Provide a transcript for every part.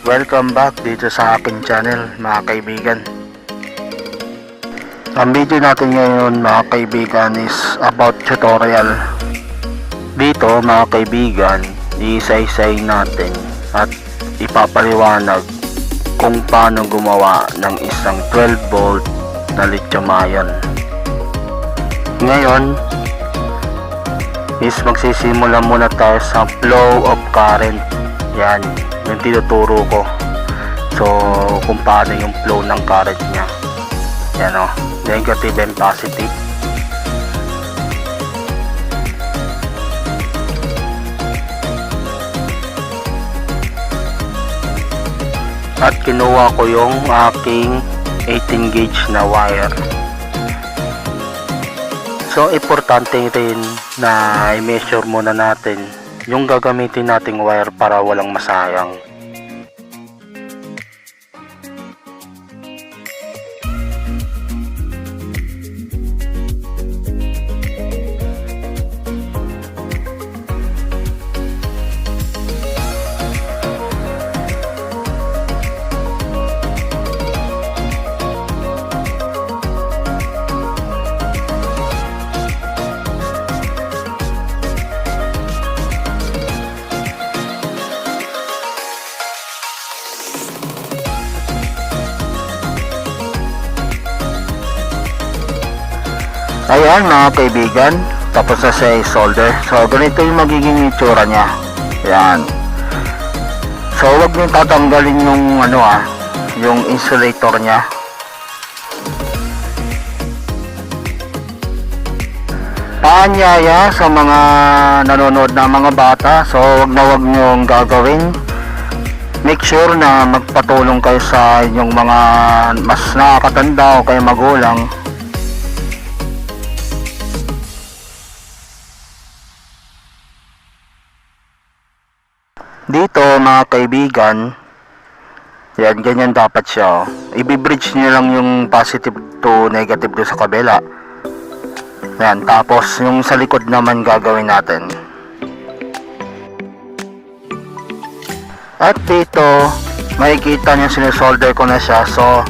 Welcome back dito sa aking channel mga kaibigan. Ang video natin ngayon mga kaibigan is about tutorial. Dito mga kaibigan, iisa-isay natin at ipapaliwanag kung paano gumawa ng isang 12 volt na lithium ion. Ngayon, is magsisimula muna tayo sa flow of current. Yan, yung tinuturo ko. So, kung paano yung flow ng current niya. Yan o, negative and positive. At kinuha ko yung aking 18 gauge na wire. So, importante rin na i-measure muna natin yung gagamitin nating wire para walang masayang. Ayan mga kaibigan, tapos na siya i-solder. So ganito yung magiging itsura niya. Ayan. So wag niyo tatanggalin yung ano ah, yung insulator niya. Paanyaya sa mga nanonood na mga bata. So wag na wag niyong gagawin. Make sure na magpatulong kayo sa inyong mga mas nakakatanda o kayo magulang Dito mga kaibigan, yan, ganyan dapat siya. oh. Ibibridge niyo lang yung positive to negative do sa kabila. Yan, tapos yung sa likod naman gagawin natin. At dito, makikita niyo sinusolder ko na siya. So,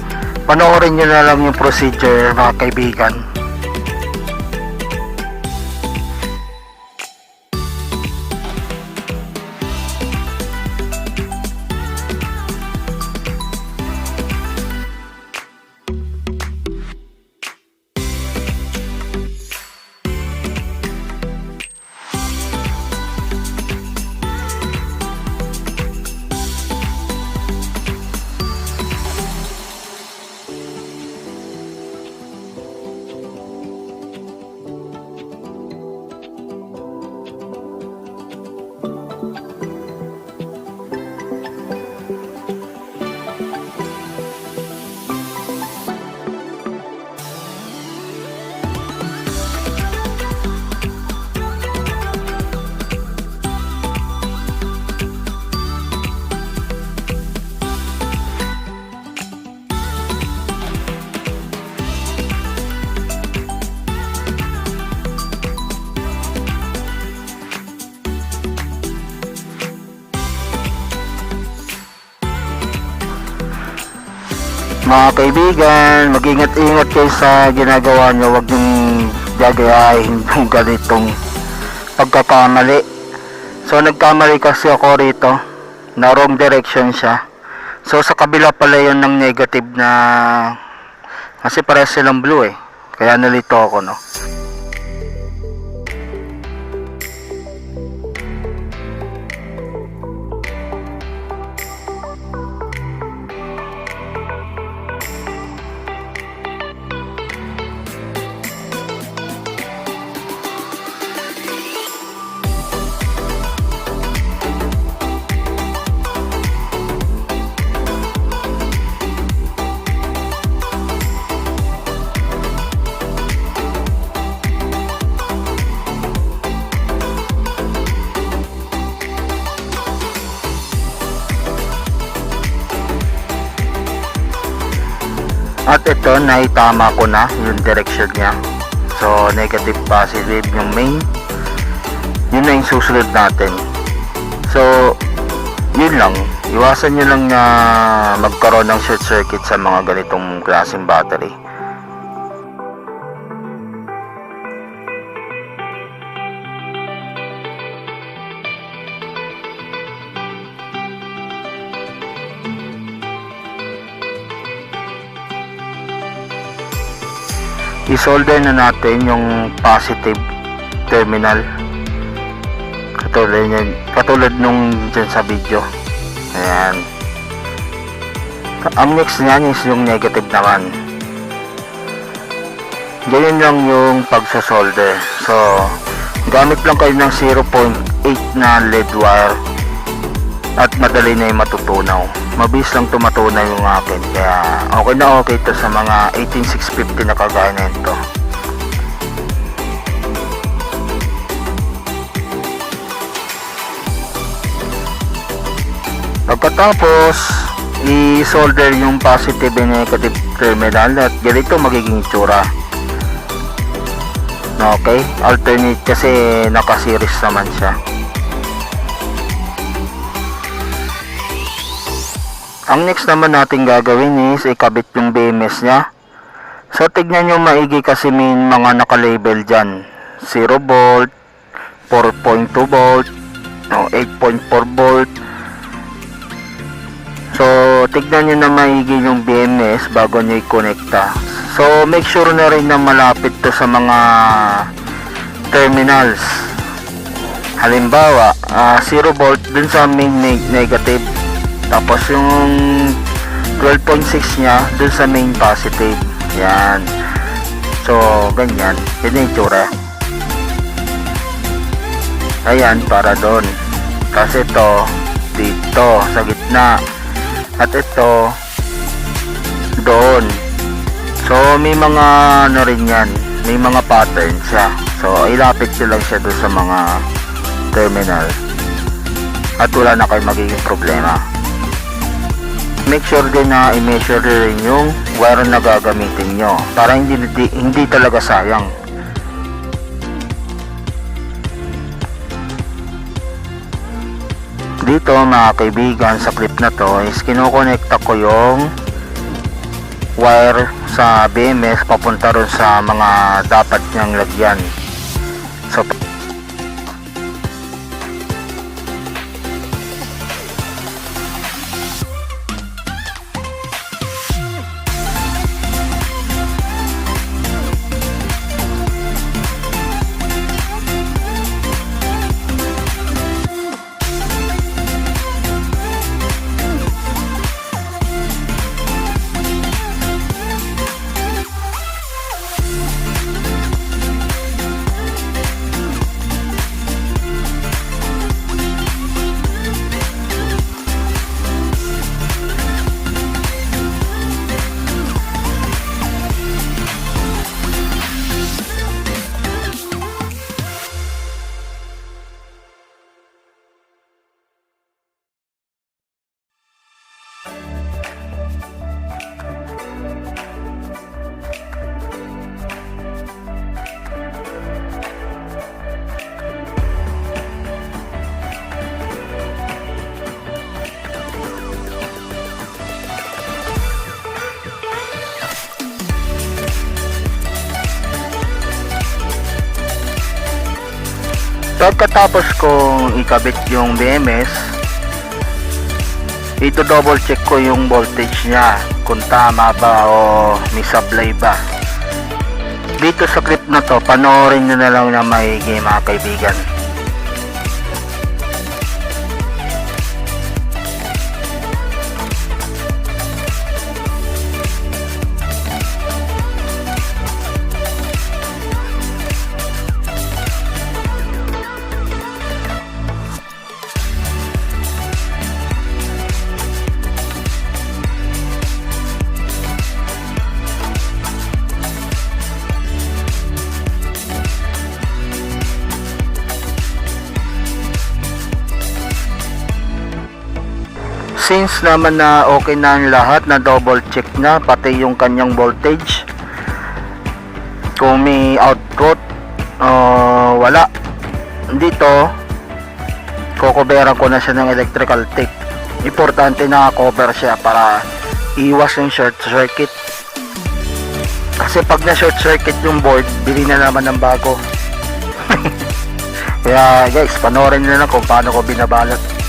panoorin niyo na lang yung procedure mga kaibigan. Mga kaibigan, mag-ingat-ingat kayo sa ginagawa nyo. Huwag nyung gagayahin yung ganitong pagkakamali. So, nagkamali kasi ako rito. Na wrong direction siya. So, sa kabila pala yun ng negative na... Kasi parehas silang blue eh. Kaya nalito ako, no? At ito, naitama ko na yung direction niya. So, negative positive yung main. Yun na yung susunod natin. So, yun lang. iwasan nyo lang na magkaroon ng short circuit sa mga ganitong klaseng battery. I-solder na natin yung positive terminal. Katulad yan katulad nung dyan sa video. Ayan. Ang next niyan is yung negative naman. Ganyan lang yung pagsasolder so gamit lang kayo ng 0.8 na lead wire at madali na yung matutunaw. Mabilis lang tumatunaw yung akin. Kaya okay na okay to sa mga 18650 na kagaya na ito. Pagkatapos i-solder yung positive and negative terminal at ganito magiging itsura. Okay? Alternate kasi naka-series naman siya Ang next naman natin gagawin is ikabit yung BMS niya. So tignan nyo maigi kasi may mga naka-label dyan. 0 volt, 4.2 volt, no, 8.4 volt. So tignan nyo na maigi yung BMS bago nyo i-connecta. So make sure na rin na malapit to sa mga terminals. Halimbawa, ah, 0 volt dun sa main neg- negative tapos yung 12.6 niya dun sa main positive. Yan. So, ganyan. Yan yung itsura. Ayan, para doon. Kasi ito, dito, sa gitna. At ito, doon. So, may mga ano rin yan. May mga pattern siya. So, ilapit nyo lang siya doon sa mga terminal. At wala na kayo magiging problema make sure din na i-measure rin yung wire na gagamitin nyo para hindi, hindi, hindi talaga sayang. Dito mga kaibigan sa clip na to is kinukonekta ko yung wire sa BMS papunta ron sa mga dapat niyang lagyan. So Pagkatapos kong ikabit yung BMS, ito double check ko yung voltage niya kung tama ba o may supply ba. Dito sa clip na to, panoorin nyo na lang na maigi mga kaibigan. Since naman na okay na ang lahat na double check na pati yung kanyang voltage kung may output uh, wala dito kukuberan ko na siya ng electrical tape importante na cover siya para iwas yung short circuit. Kasi pag na short circuit yung board, bili na naman ng bago. Kaya guys, panoorin nyo na kung paano ko binabalot.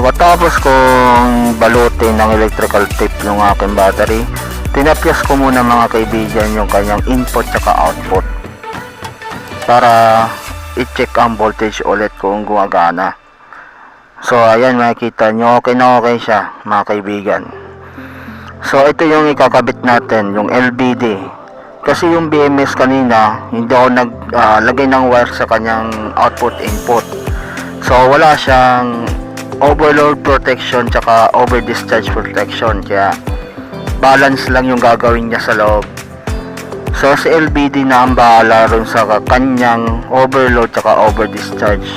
Pagkatapos kong balutin ng electrical tape yung aking battery, tinapyas ko muna mga kaibigan yung kanyang input at output para i-check ang voltage ulit kung gumagana. So ayan makikita nyo okay na okay siya mga kaibigan. So ito yung ikakabit natin, yung LBD. Kasi yung BMS kanina, hindi ako naglagay ng wire sa kanyang output input. So wala siyang overload protection tsaka over discharge protection. Kaya balance lang yung gagawin niya sa loob. So si LBD na ang bahala ron sa kanyang overload tsaka over discharge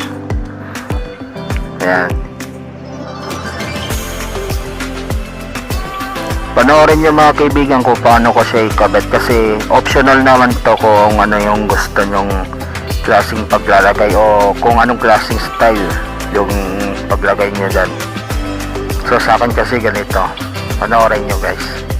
ayan. Panoorin niyo mga kaibigan kung paano ko siya ikabit. Kasi optional naman to kung ano yung gusto nyong klaseng paglalagay o kung anong klaseng style yung paglagay nyo dyan. So sa akin kasi ganito. Panoorin nyo guys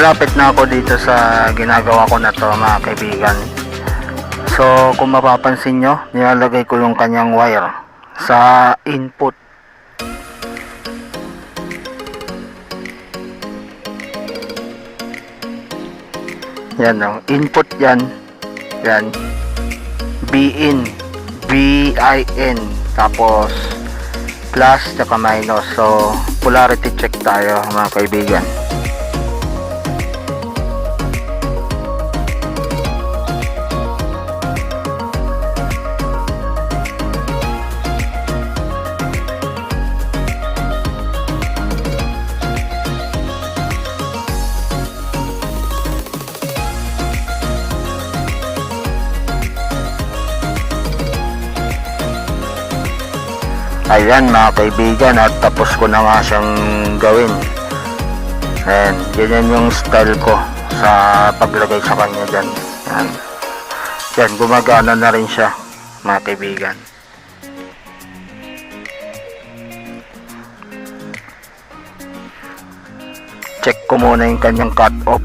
malapit na ako dito sa ginagawa ko na to mga kaibigan. So kung mapapansin nyo nilalagay ko yung kanyang wire sa input. Yan o input yan. Yan. B-in. B-I-N. Tapos plus tsaka minus. So polarity check tayo mga kaibigan Ayan mga kaibigan at tapos ko na nga siyang gawin. Ayan, ganyan yung style ko sa paglagay sa kanya dyan. Ayan. Yan, gumagana na rin siya mga kaibigan. Check ko muna yung kanyang cut off.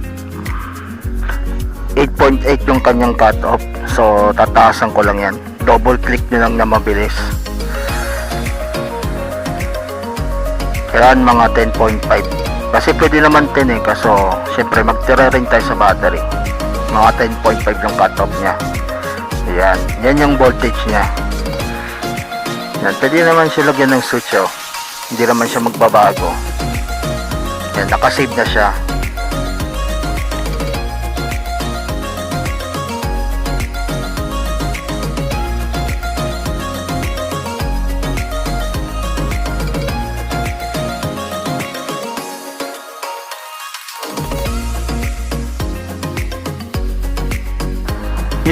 8.8 yung kanyang cut off. So, tataasan ko lang yan. Double click nyo lang na mabilis. Kailangan mga 10.5 kasi pwede naman 10 eh kaso syempre magtira rin tayo sa battery. Mga 10.5 yung cut off nya yan, yan yung voltage nya yan, pwede naman siya lagyan ng switch oh. Hindi naman siya magbabago. Yan, nakasave na siya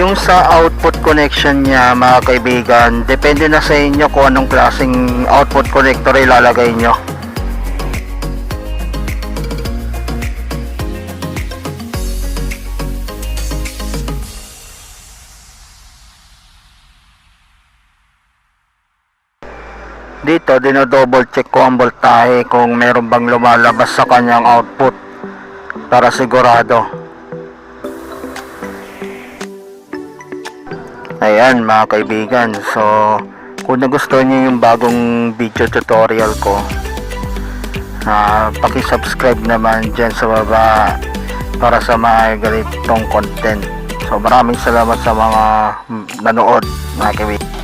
Yung sa output connection niya mga kaibigan, depende na sa inyo kung anong klaseng output connector ilalagay nyo. Dito, dinodouble check ko ang voltahe kung meron bang lumalabas sa kanyang output para sigurado. Ayan mga kaibigan, so kung nagustuhan niyo yung bagong video tutorial ko, ah paki-subscribe naman dyan sa baba para sa mga ganitong content. So maraming salamat sa mga nanood mga kaibigan.